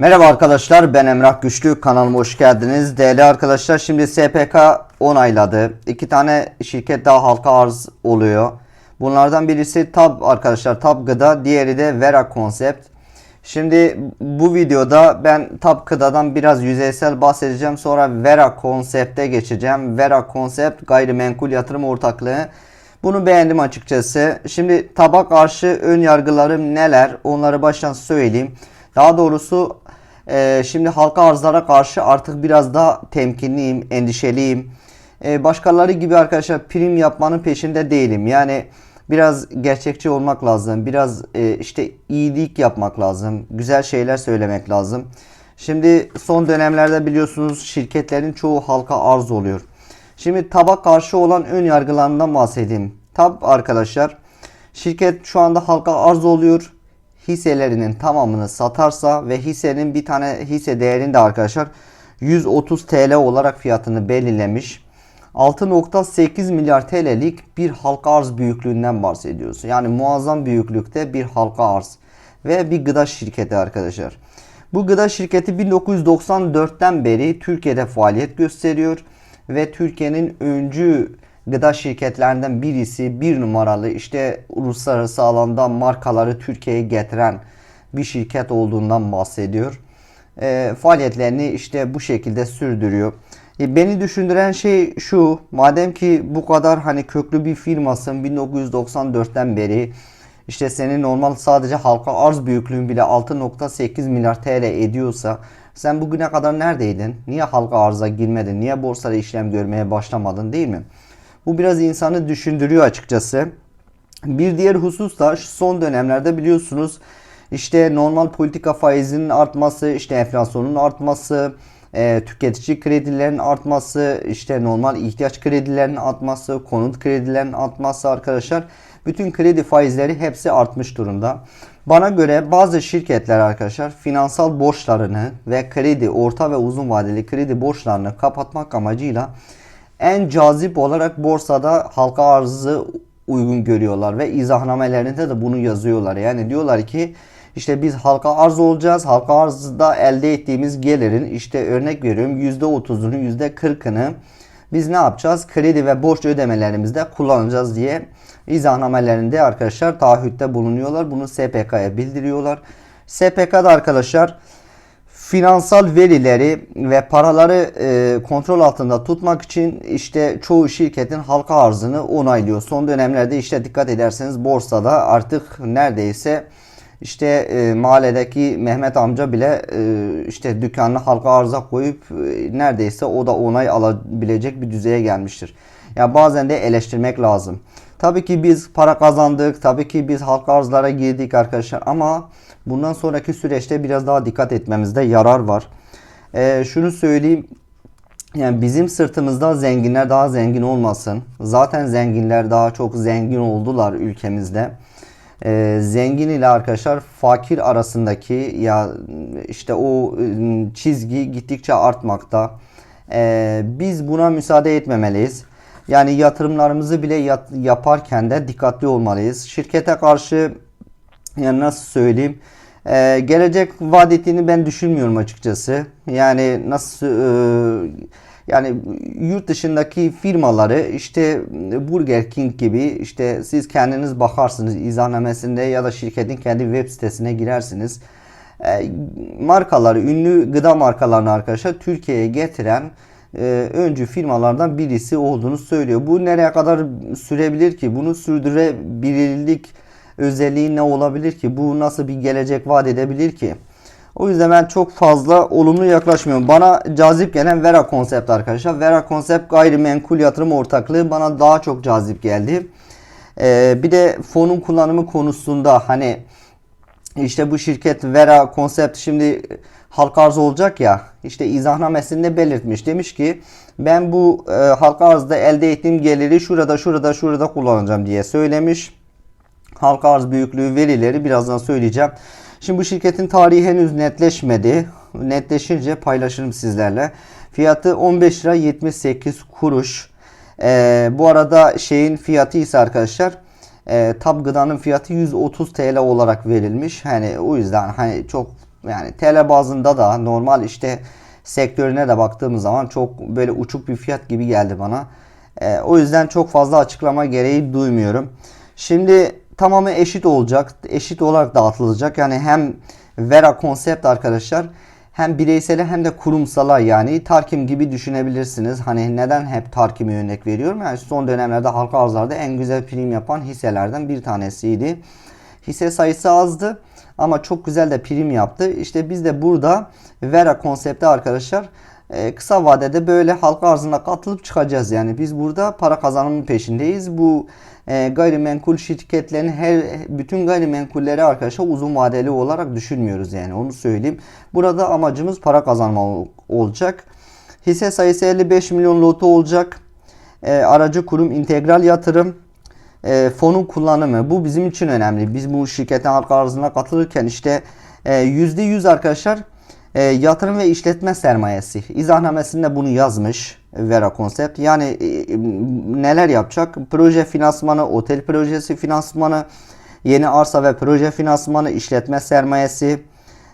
Merhaba arkadaşlar ben Emrah Güçlü kanalıma hoş geldiniz. Değerli arkadaşlar şimdi SPK onayladı. İki tane şirket daha halka arz oluyor. Bunlardan birisi Tab arkadaşlar Tab Gıda diğeri de Vera Concept. Şimdi bu videoda ben Tab Gıda'dan biraz yüzeysel bahsedeceğim. Sonra Vera Concept'e geçeceğim. Vera Concept gayrimenkul yatırım ortaklığı. Bunu beğendim açıkçası. Şimdi tabak karşı ön yargılarım neler onları baştan söyleyeyim. Daha doğrusu e, şimdi halka arzlara karşı artık biraz daha temkinliyim, endişeliyim. E, başkaları gibi arkadaşlar prim yapmanın peşinde değilim. Yani biraz gerçekçi olmak lazım. Biraz e, işte iyilik yapmak lazım. Güzel şeyler söylemek lazım. Şimdi son dönemlerde biliyorsunuz şirketlerin çoğu halka arz oluyor. Şimdi tabak karşı olan ön yargılarından bahsedeyim. Tab arkadaşlar şirket şu anda halka arz oluyor. Hisselerinin tamamını satarsa ve hissenin bir tane hisse değerini de arkadaşlar 130 TL olarak fiyatını belirlemiş. 6.8 milyar TL'lik bir halka arz büyüklüğünden bahsediyoruz. Yani muazzam büyüklükte bir halka arz ve bir gıda şirketi arkadaşlar. Bu gıda şirketi 1994'ten beri Türkiye'de faaliyet gösteriyor ve Türkiye'nin öncü gıda şirketlerinden birisi bir numaralı işte uluslararası alanda markaları Türkiye'ye getiren bir şirket olduğundan bahsediyor. E, faaliyetlerini işte bu şekilde sürdürüyor. E, beni düşündüren şey şu madem ki bu kadar hani köklü bir firmasın 1994'ten beri işte senin normal sadece halka arz büyüklüğün bile 6.8 milyar TL ediyorsa sen bugüne kadar neredeydin? Niye halka arza girmedin? Niye borsada işlem görmeye başlamadın değil mi? Bu biraz insanı düşündürüyor açıkçası. Bir diğer husus da son dönemlerde biliyorsunuz işte normal politika faizinin artması, işte enflasyonun artması, e, tüketici kredilerin artması, işte normal ihtiyaç kredilerinin artması, konut kredilerinin artması arkadaşlar. Bütün kredi faizleri hepsi artmış durumda. Bana göre bazı şirketler arkadaşlar finansal borçlarını ve kredi, orta ve uzun vadeli kredi borçlarını kapatmak amacıyla en cazip olarak borsada halka arzı uygun görüyorlar ve izahnamelerinde de bunu yazıyorlar. Yani diyorlar ki işte biz halka arz olacağız. Halka arzda elde ettiğimiz gelirin işte örnek veriyorum %30'unu %40'ını biz ne yapacağız? Kredi ve borç ödemelerimizde kullanacağız diye izahnamelerinde arkadaşlar taahhütte bulunuyorlar. Bunu SPK'ya bildiriyorlar. SPK'da arkadaşlar finansal verileri ve paraları e, kontrol altında tutmak için işte çoğu şirketin halka arzını onaylıyor. Son dönemlerde işte dikkat ederseniz borsada artık neredeyse işte e, mahalledeki Mehmet amca bile e, işte dükkanını halka arıza koyup e, neredeyse o da onay alabilecek bir düzeye gelmiştir. Ya yani bazen de eleştirmek lazım. Tabii ki biz para kazandık. Tabii ki biz halka arzlara girdik arkadaşlar ama bundan sonraki süreçte biraz daha dikkat etmemizde yarar var. E, şunu söyleyeyim. Yani bizim sırtımızda zenginler daha zengin olmasın. Zaten zenginler daha çok zengin oldular ülkemizde e, zengin ile arkadaşlar fakir arasındaki ya işte o ıı, çizgi gittikçe artmakta. E, biz buna müsaade etmemeliyiz. Yani yatırımlarımızı bile yat, yaparken de dikkatli olmalıyız. Şirkete karşı yani nasıl söyleyeyim e, gelecek vaat ettiğini ben düşünmüyorum açıkçası. Yani nasıl e, yani yurt dışındaki firmaları işte Burger King gibi işte siz kendiniz bakarsınız izahnamesinde ya da şirketin kendi web sitesine girersiniz. E, markaları, ünlü gıda markalarını arkadaşlar Türkiye'ye getiren e, öncü firmalardan birisi olduğunu söylüyor. Bu nereye kadar sürebilir ki? Bunu sürdürebilirlik özelliği ne olabilir ki? Bu nasıl bir gelecek vaat edebilir ki? O yüzden ben çok fazla olumlu yaklaşmıyorum. Bana cazip gelen Vera konsept arkadaşlar. Vera konsept gayrimenkul yatırım ortaklığı bana daha çok cazip geldi. Ee, bir de fonun kullanımı konusunda hani işte bu şirket Vera konsept şimdi halka arz olacak ya işte izahnamesinde belirtmiş. Demiş ki ben bu e, halka arzda elde ettiğim geliri şurada şurada şurada kullanacağım diye söylemiş. Halka arz büyüklüğü verileri birazdan söyleyeceğim. Şimdi bu şirketin tarihi henüz netleşmedi. Netleşince paylaşırım sizlerle. Fiyatı 15 lira 78 kuruş. Ee, bu arada şeyin fiyatı ise arkadaşlar e, tab gıdanın fiyatı 130 TL olarak verilmiş. Hani o yüzden hani çok Yani TL bazında da normal işte sektörüne de baktığımız zaman çok böyle uçuk bir fiyat gibi geldi bana. Ee, o yüzden çok fazla açıklama gereği duymuyorum. Şimdi tamamı eşit olacak. Eşit olarak dağıtılacak. Yani hem Vera konsept arkadaşlar hem bireysele hem de kurumsala yani Tarkim gibi düşünebilirsiniz. Hani neden hep Tarkim'i örnek veriyorum? Yani son dönemlerde halka arzlarda en güzel prim yapan hisselerden bir tanesiydi. Hisse sayısı azdı ama çok güzel de prim yaptı. İşte biz de burada Vera konsepti arkadaşlar e, kısa vadede böyle halka arzına katılıp çıkacağız. Yani biz burada para kazanımın peşindeyiz. Bu e, gayrimenkul şirketlerin her bütün gayrimenkulleri arkadaşlar uzun vadeli olarak düşünmüyoruz yani onu söyleyeyim. Burada amacımız para kazanma ol- olacak. Hisse sayısı 55 milyon lotu olacak. E, aracı kurum integral yatırım e, fonun kullanımı bu bizim için önemli. Biz bu şirketin halka arzına katılırken işte e, %100 arkadaşlar e, yatırım ve işletme sermayesi. İzahnamesinde bunu yazmış Vera Concept. Yani e, neler yapacak? Proje finansmanı, otel projesi finansmanı, yeni arsa ve proje finansmanı, işletme sermayesi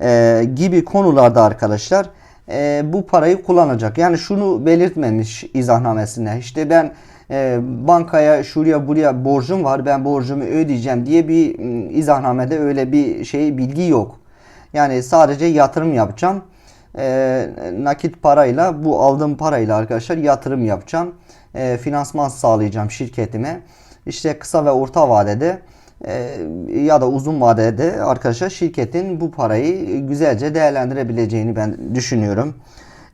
e, gibi konularda arkadaşlar e, bu parayı kullanacak. Yani şunu belirtmemiş izahnamesinde. İşte ben e, bankaya şuraya buraya borcum var ben borcumu ödeyeceğim diye bir izahnamede öyle bir şey bilgi yok. Yani sadece yatırım yapacağım. E, nakit parayla bu aldığım parayla arkadaşlar yatırım yapacağım. E, finansman sağlayacağım şirketime. İşte kısa ve orta vadede e, ya da uzun vadede arkadaşlar şirketin bu parayı güzelce değerlendirebileceğini ben düşünüyorum.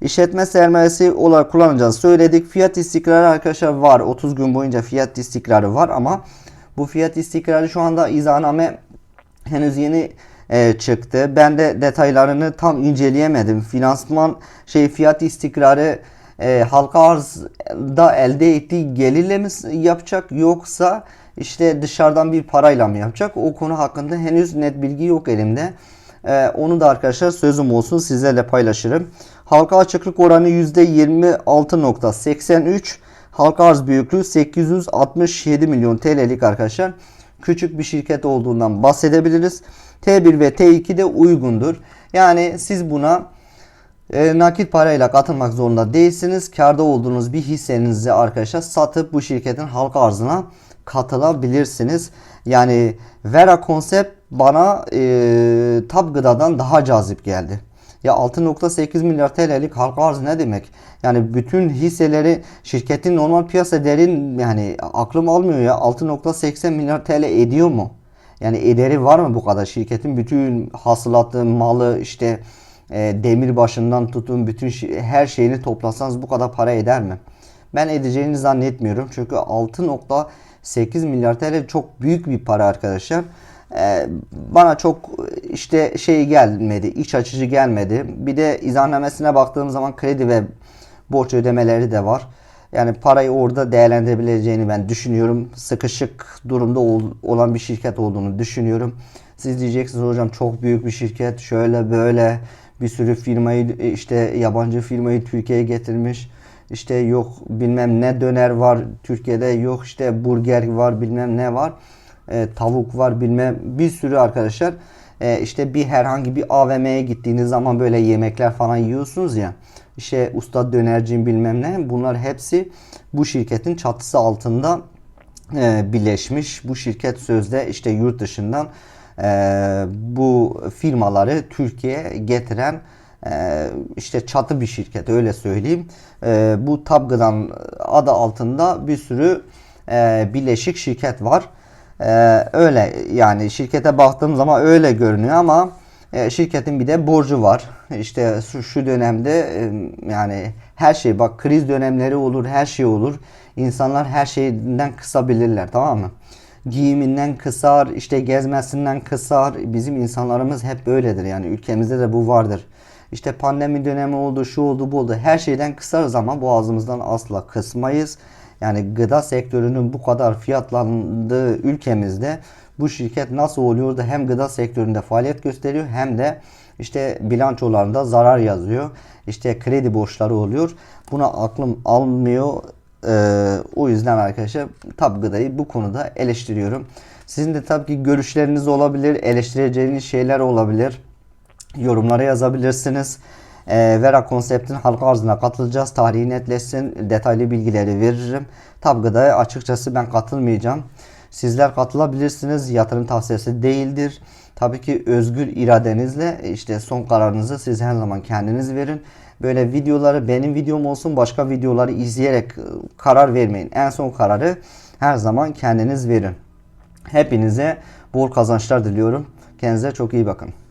İşletme sermayesi olarak kullanacağız söyledik. Fiyat istikrarı arkadaşlar var. 30 gün boyunca fiyat istikrarı var ama bu fiyat istikrarı şu anda izahname henüz yeni e, çıktı. Ben de detaylarını tam inceleyemedim. Finansman şey fiyat istikrarı e, halka arzda elde ettiği gelirle mi yapacak yoksa işte dışarıdan bir parayla mı yapacak? O konu hakkında henüz net bilgi yok elimde. E, onu da arkadaşlar sözüm olsun sizlerle paylaşırım. Halka açıklık oranı %26.83. Halka arz büyüklüğü 867 milyon TL'lik arkadaşlar. Küçük bir şirket olduğundan bahsedebiliriz. T1 ve T2 de uygundur. Yani siz buna e, nakit parayla katılmak zorunda değilsiniz. Karda olduğunuz bir hissenizi arkadaşlar satıp bu şirketin halka arzına katılabilirsiniz. Yani Vera konsept bana e, Tab Gıda'dan daha cazip geldi. Ya 6.8 milyar TL'lik halka arz ne demek? Yani bütün hisseleri şirketin normal piyasa değerin yani aklım almıyor ya 6.80 milyar TL ediyor mu? Yani ederi var mı bu kadar şirketin bütün hasılatı, malı işte e, demir başından tutun bütün her şeyini toplasanız bu kadar para eder mi? Ben edeceğini zannetmiyorum. Çünkü 6.8 milyar TL çok büyük bir para arkadaşlar. Ee, bana çok işte şey gelmedi, iç açıcı gelmedi. Bir de izahnamesine baktığım zaman kredi ve borç ödemeleri de var. Yani parayı orada değerlendirebileceğini ben düşünüyorum. Sıkışık durumda ol- olan bir şirket olduğunu düşünüyorum. Siz diyeceksiniz hocam çok büyük bir şirket şöyle böyle bir sürü firmayı işte yabancı firmayı Türkiye'ye getirmiş. İşte yok bilmem ne döner var Türkiye'de yok işte burger var bilmem ne var. E, tavuk var bilmem bir sürü arkadaşlar. E, işte bir herhangi bir AVM'ye gittiğiniz zaman böyle yemekler falan yiyorsunuz ya. İşte usta dönercim bilmem ne bunlar hepsi bu şirketin çatısı altında e, birleşmiş. Bu şirket sözde işte yurt dışından e, bu firmaları Türkiye'ye getiren e, işte çatı bir şirket öyle söyleyeyim. E, bu Tabgı'dan adı altında bir sürü e, birleşik şirket var. E, öyle yani şirkete baktığım zaman öyle görünüyor ama e, şirketin bir de borcu var. İşte şu, şu dönemde e, yani her şey bak kriz dönemleri olur her şey olur. İnsanlar her şeyden kısabilirler tamam mı? Giyiminden kısar, işte gezmesinden kısar. Bizim insanlarımız hep böyledir yani ülkemizde de bu vardır. İşte pandemi dönemi oldu, şu oldu, bu oldu. Her şeyden kısarız ama boğazımızdan asla kısmayız. Yani gıda sektörünün bu kadar fiyatlandığı ülkemizde bu şirket nasıl oluyor da hem gıda sektöründe faaliyet gösteriyor hem de işte bilançolarında zarar yazıyor. İşte kredi borçları oluyor. Buna aklım almıyor. Ee, o yüzden arkadaşlar tab gıdayı bu konuda eleştiriyorum. Sizin de tabii ki görüşleriniz olabilir, eleştireceğiniz şeyler olabilir. yorumlara yazabilirsiniz. Ee, Vera konseptin halka arzına katılacağız. Tarihi netleşsin. Detaylı bilgileri veririm. Tabgıda açıkçası ben katılmayacağım. Sizler katılabilirsiniz. Yatırım tavsiyesi değildir. Tabii ki özgür iradenizle işte son kararınızı siz her zaman kendiniz verin. Böyle videoları benim videom olsun başka videoları izleyerek e, karar vermeyin. En son kararı her zaman kendiniz verin. Hepinize bol kazançlar diliyorum. Kendinize çok iyi bakın.